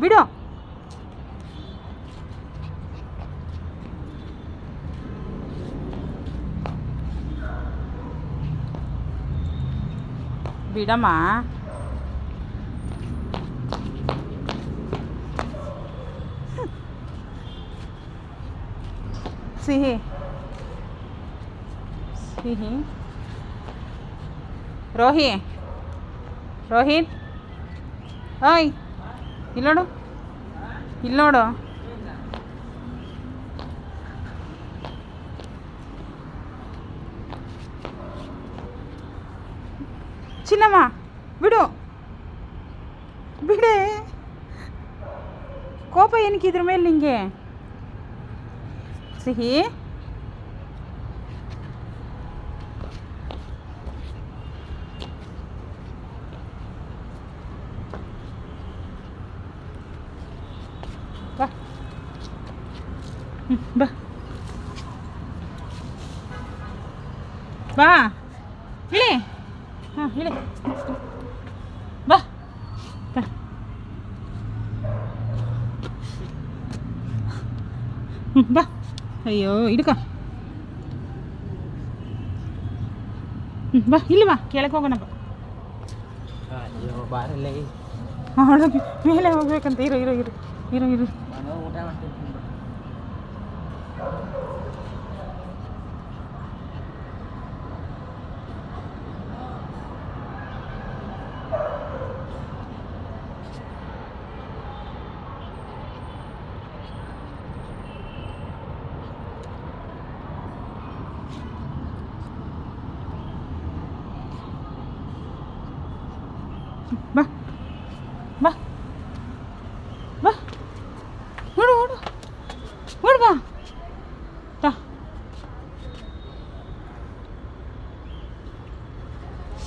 വിടോ വിടമാ സിഹി സിഹി രോഹി രോഹിത് ഓയ് ಇಲ್ಲಿ ನೋಡು. ಇಲ್ಲ ನೋಡು. ಚಿನ್ನಮ್ಮ ಬಿಡು. ಬಿಡೆ. ಕೋಪ ಏನಕ್ಕೆ ಇದ್ರ ಮೇಲೆ ನಿಂಗೆ? ಸಿಹಿ? ಬಾ. ಬಾ. ಬಾ. ಇಳಿ. ಹಾಂ ಇಳಿ. ಬಾ. ಹ್ಮ್, ಬಾ. ಅಯ್ಯೋ ಇಡುಕ ಹ್ಞೂ ಬಾ ಇಲ್ಲಿ ಬಾ. ಕೆಳಗೆ ಹೋಗೋಣ ಬಾ. ಅಯ್ಯೋ ಬಾರಲ್ಲೇ. ಒಳಗೆ ಮೇಲೆ ಹೋಗ್ಬೇಕಂತ ಇರು ಇರು ಇರು ಇರು ಇರು ನಾನು ಊಟ ಮಾಡ್ತೀನಿ ಬಾ வா. வா. ஓடு ஓடு. ஓடு வா. வா.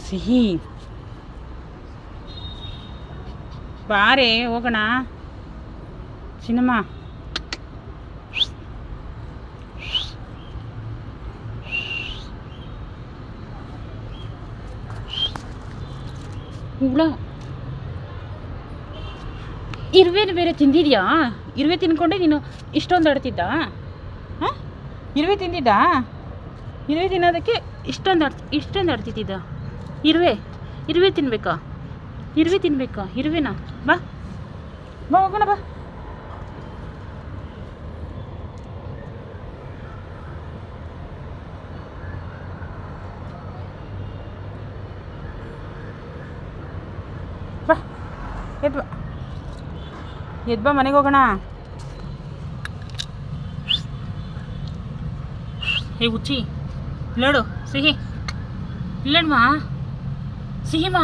சிஹி பாரு ஓகனா சின்னம்மா. இவ்வளோ. ಇರುವೆನ ಬೇರೆ ತಿಂದಿದ್ಯಾ? ಇರುವೆ ತಿನ್ಕೊಂಡೆ ನೀನು ಇಷ್ಟೊಂದು ಆಡ್ತಿದ್ದ ಹಾಂ? ಇರುವೆ ತಿಂದಿದ್ದ? ಇರುವೆ ತಿನ್ನೋದಕ್ಕೆ ಇಷ್ಟೊಂದು ಆಡ್ ಇಷ್ಟೊಂದು ಆಡ್ತಿದ್ದ ಇರುವೆ ಇರುವೆ ತಿನ್ಬೇಕಾ? ಇರುವೆ ತಿನ್ಬೇಕಾ? ಇರುವೆನಾ? ಬಾ. ಬಾ ಹೋಗೋಣ ಬಾ. ಬಾ ಎದ್ ಬಾ. ಎದ್ ಬಾ ಮನೆಗೆ ಹೋಗೋಣ. ಹೇ ಉಚ್ಚಿ ಇಲ್ಲೋಡು ಸಿಹಿ. ಇಲ್ಲಣ್ಣ ಸಿಹಿಮಾ?